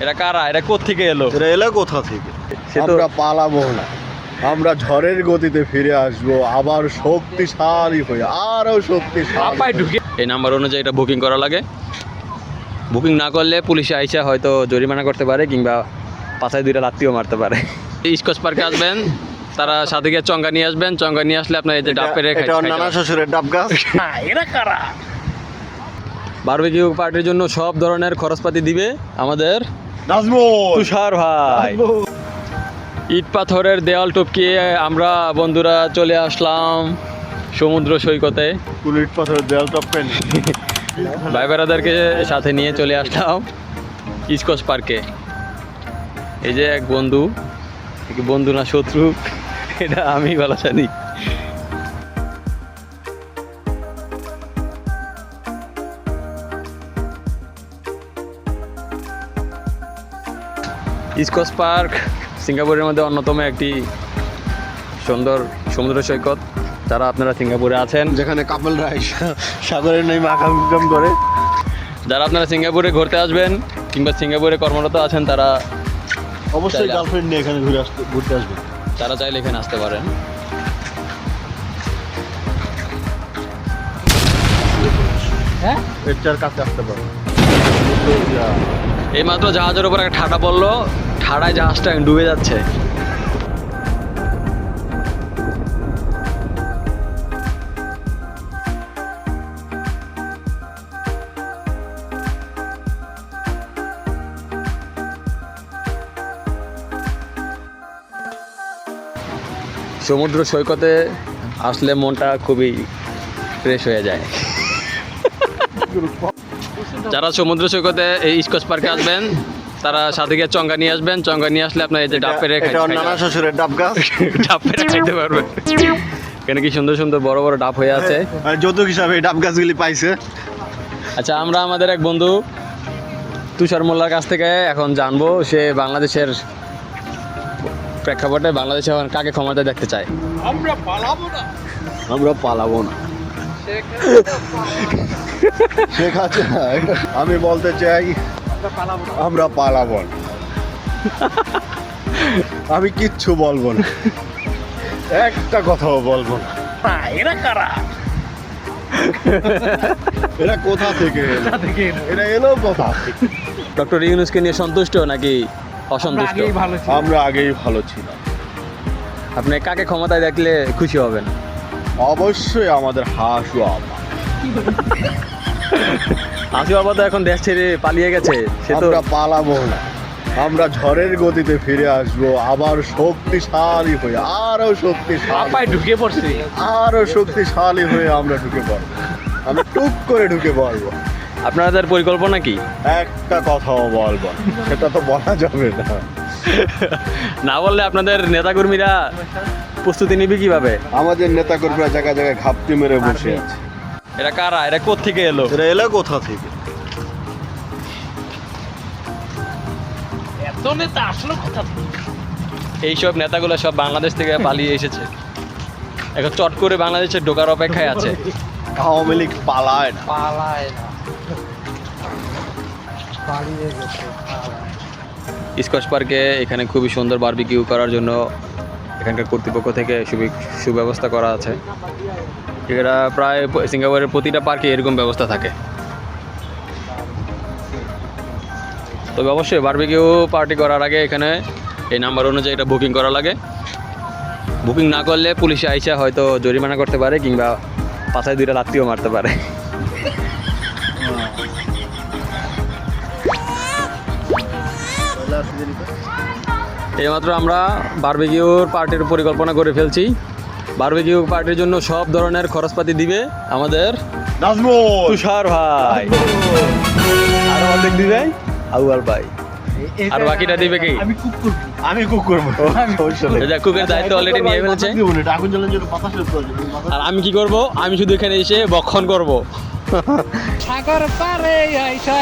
এরা কারা? এরা কোত্থেকে এলো? এরা এলো কোথা থেকে? সে তো- আমরা পালাবো না। আমরা ঝড়ের গতিতে ফিরে আসব আবার শক্তিশালী হয়ে আরও শক্তিশালী ঢুকে এই নাম্বার অনুযায়ী এটা বুকিং করা লাগে। বুকিং না করলে পুলিশে আইসা হয়তো জরিমানা করতে পারে কিংবা পাশায় দুইটা লাত্তিও মারতে পারে। স্কচ পার্কে আসবেন তারা সাথে গিয়ে চঙ্গা নিয়ে আসবেন চঙ্গা নিয়ে আসলে আপনার এই যে ডাব পেরে এটা নানা শ্বশুরের ডাব গাছ। বারবিকিউ পার্টির জন্য সব ধরনের খরচপাতি দিবে আমাদের তুষার ভাই। ইট পাথরের দেওয়াল টপকিয়ে আমরা বন্ধুরা চলে আসলাম সমুদ্র সৈকতে। ইট পাথরের দেয়াল টপকেন ভাই বেড়াদারকে সাথে নিয়ে চলে আসলাম ইস্কস পার্কে। এই যে এক বন্ধু বন্ধু না শত্রু এটা আমি ভালো জানি। ইস্কস পার্ক সিঙ্গাপুরের মধ্যে অন্যতম একটি সুন্দর সমুদ্র সৈকত। যারা আপনারা সিঙ্গাপুরে আছেন যেখানে কাপল রাইস সাগরের নেই মাখাম করে। যারা আপনারা সিঙ্গাপুরে ঘুরতে আসবেন কিংবা সিঙ্গাপুরে কর্মরত আছেন তারা অবশ্যই গার্লফ্রেন্ড নিয়ে এখানে ঘুরে আসতে ঘুরতে আসবেন তারা চাইলে এখানে আসতে পারেন। হ্যাঁ? এর চার কাছে আসতে পারো। এই মাত্র জাহাজের উপর একটা ঠাটা পড়ল। ঠাড়ায় জাহাজটা ডুবে যাচ্ছে। সমুদ্র সৈকতে আসলে মনটা খুবই ফ্রেশ হয়ে যায়। যারা সমুদ্র সৈকতে এই ইস্কচ পার্কে আসবেন তারা সাথে গিয়ে চঙ্গা নিয়ে আসবেন। চঙ্গা নিয়ে আসলে আপনার এই যে ডাব পেরে এটা নানা শ্বশুরের ডাব গাছ। ডাব পেরে খাইতে পারবেন। এখানে কি সুন্দর সুন্দর বড় বড় ডাব হয়ে আছে। আর যৌতুক হিসাবে এই ডাব গাছগুলি পাইছে। আচ্ছা আমরা আমাদের এক বন্ধু তুষার মোল্লার কাছ থেকে এখন জানব সে বাংলাদেশের প্রেক্ষাপটে বাংলাদেশে এখন কাকে ক্ষমতায় দেখতে চায়। আমরা পালাবো না। আমরা পালাবো না। শেখ হাসিনা আমি বলতে চাই আমরা পালাবো আমি কিচ্ছু বলব না। একটা কথাও বলব না। এরা কোথা থেকে? এরা এলো কোথা ডক্টর ইউনুসকে নিয়ে সন্তুষ্ট নাকি অসন্তুষ্ট? আমরা আগেই ভালো ছিলাম। আপনি কাকে ক্ষমতায় দেখলে খুশি হবেন? অবশ্যই আমাদের হাসু আপা আসি বাবা তো এখন দেশ ছেড়ে পালিয়ে গেছে সে তো আমরা পালাবো না। আমরা ঝড়ের গতিতে ফিরে আসব আবার শক্তিশালী হয়ে আরও শক্তিশালী ঢুকে পড়ছে। আরও শক্তিশালী হয়ে আমরা ঢুকে পড়ব। আমরা টুক করে ঢুকে পড়ব। আপনাদের পরিকল্পনা কি? একটা কথাও বলব। সেটা তো বলা যাবে না। না বললে আপনাদের নেতাকর্মীরা প্রস্তুতি নিবে কীভাবে? আমাদের নেতা কর্মীরা জায়গায় জায়গায় ঘাপটি মেরে বসে আছে। এরা কারা? এরা কোত্থেকে এলো? এরা এলো কোথা থেকে? এইসব নেতাগুলো সব বাংলাদেশ থেকে পালিয়ে এসেছে। এখন চট করে বাংলাদেশে ঢোকার অপেক্ষায় আছে। আওয়ামী লীগ পালায় না। স্কচ পার্কে এখানে খুবই সুন্দর বারবিকিউ করার জন্য এখানকার কর্তৃপক্ষ থেকে সুবি- সুব্যবস্থা করা আছে। এরা প্রায় সিঙ্গাপুরের প্রতিটা পার্কে এরকম ব্যবস্থা থাকে। তবে অবশ্যই বারবিকিউ পার্টি করার আগে এখানে এই নাম্বার অনুযায়ী এটা বুকিং করা লাগে। বুকিং না করলে পুলিশে আইসা হয়তো জরিমানা করতে পারে কিংবা পাশায় দুইটা লাত্তিও মারতে পারে। এইমাত্র আমরা বারবিকিউর পার্টির পরিকল্পনা করে ফেলছি। বারবিকিউ পার্টির জন্য সব ধরনের খরচপাতি দিবে আমাদের নাজমুল। তুষার ভাই। আর অর্ধেক দিবে আউয়াল ভাই। আর বাকিটা দিবে কি? আমি কুক করব। নেই। এই যে কুকের দায়িত্ব অলরেডি নিয়ে ফেলেছে। আগুন জ্বালানোর জন্য। আর আমি কি করব? আমি শুধু এখানে এসে বক্ষণ করব। সাগর পারে আইসা।